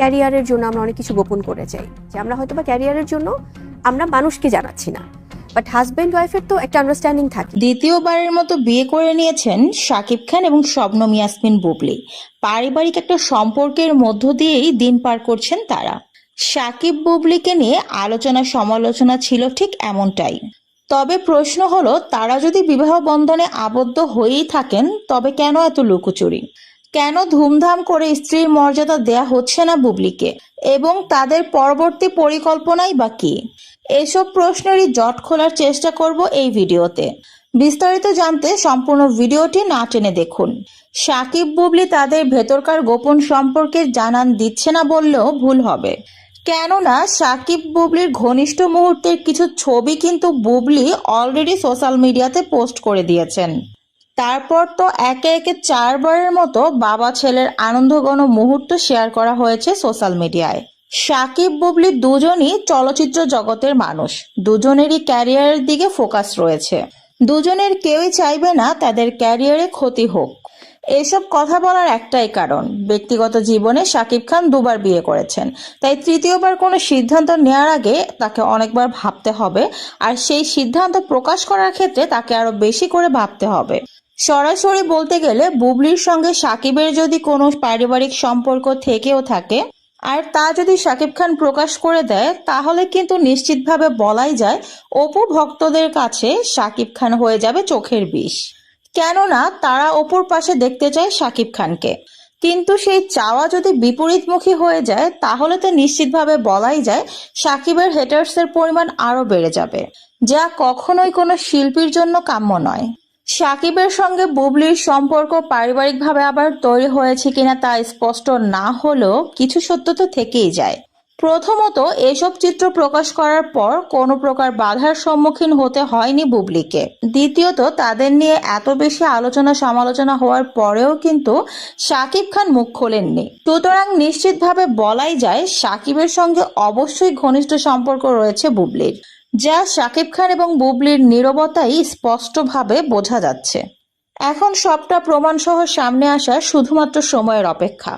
ক্যারিয়ারের জন্য আমরা অনেক কিছু গোপন করে যাই। যে আমরা হয়তো বা ক্যারিয়ারের জন্য আমরা মানুষকে জানাচ্ছি না। বাট হাজব্যান্ড ওয়াইফের তো একটা আন্ডারস্ট্যান্ডিং থাকে। দ্বিতীয়বারের মতো বিয়ে করে নিয়েছেন শাকিব খান এবং শবনম ইয়াসমিন বুবলি। পারিবারিক একটা সম্পর্কের মধ্য দিয়েই দিন পার করছেন তারা। শাকিব বুবলিকে নিয়ে আলোচনা সমালোচনা ছিল ঠিক এমনটাই। তবে প্রশ্ন হলো, তারা যদি বিবাহ বন্ধনে আবদ্ধ হয়েই থাকেন, তবে কেন এত লুকোচুরি? কেন ধুমধাম করে স্ত্রীর মর্যাদা দেয়া হচ্ছে না বুবলিকে? এবং তাদের পরবর্তী পরিকল্পনাই বা কি? এসব প্রশ্নেরই জট খোলার চেষ্টা করব এই ভিডিওতে। বিস্তারিত জানতে সম্পূর্ণ ভিডিওটি না টেনে দেখুন। সাকিব বুবলি তাদের ভেতরকার গোপন সম্পর্কে জানান দিচ্ছে না বললেও ভুল হবে। কেননা সাকিব বুবলির ঘনিষ্ঠ মুহূর্তের কিছু ছবি কিন্তু বুবলি অলরেডি সোশ্যাল মিডিয়াতে পোস্ট করে দিয়েছেন। তারপর তো একে একে চারবারের মতো বাবা ছেলের আনন্দঘন মুহূর্ত শেয়ার করা হয়েছে সোশ্যাল মিডিয়ায়। সাকিব, বুবলি দুজনই চলচ্চিত্র জগতের মানুষ। দুজনেরই ক্যারিয়ারের দিকে ফোকাস রয়েছে। দুজনের কেউই চাইবে না তাদের ক্যারিয়ারে ক্ষতি হোক। এসব কথা বলার একটাই কারণ, ব্যক্তিগত জীবনে শাকিব খান দুবার বিয়ে করেছেন। তাই তৃতীয়বার কোনো সিদ্ধান্ত নেওয়ার আগে তাকে অনেকবার ভাবতে হবে, আর সেই সিদ্ধান্ত প্রকাশ করার ক্ষেত্রে তাকে আরও বেশি করে ভাবতে হবে। সরাসরি বলতে গেলে বুবলির সঙ্গে সাকিবের যদি কোনো পারিবারিক সম্পর্ক থেকেও থাকে, আর তা যদি শাকিব খান প্রকাশ করে দেয়, তাহলে কিন্তু নিশ্চিতভাবে বলাই যায় অপু ভক্তদের কাছে সাকিব খান হয়ে যাবে চোখের বিষ। কেননা তারা অপুর পাশে দেখতে চায় সাকিব খানকে। কিন্তু সেই চাওয়া যদি বিপরীতমুখী হয়ে যায়, তাহলে তো নিশ্চিতভাবে বলাই যায় সাকিবের হেটার্সের পরিমাণ আরও বেড়ে যাবে। যা কখনোই কোনো শিল্পীর জন্য কাম্য নয়। সাকিবের সঙ্গে বুবলির সম্পর্ক পারিবারিকভাবে আবার তৈরি হয়েছে কিনা তা স্পষ্ট না হলেও কিছু সত্য তো থেকেই যায়। প্রথমত, এসব চিত্র প্রকাশ করার পর কোনো প্রকার বাধার সম্মুখীন হতে হয়নি বুবলিকে। দ্বিতীয়ত, তাদের নিয়ে এত বেশি আলোচনা সমালোচনা হওয়ার পরেও কিন্তু সাকিব খান মুখ খোলেননি। সুতরাং নিশ্চিতভাবে বলাই যায়, সাকিবের সঙ্গে অবশ্যই ঘনিষ্ঠ সম্পর্ক রয়েছে বুবলির। যা শাকিব খান এবং বুবলির নিরবতাই স্পষ্টভাবে বোঝা যাচ্ছে। এখন সবটা প্রমাণসহ সামনে আসা শুধুমাত্র সময়ের অপেক্ষা।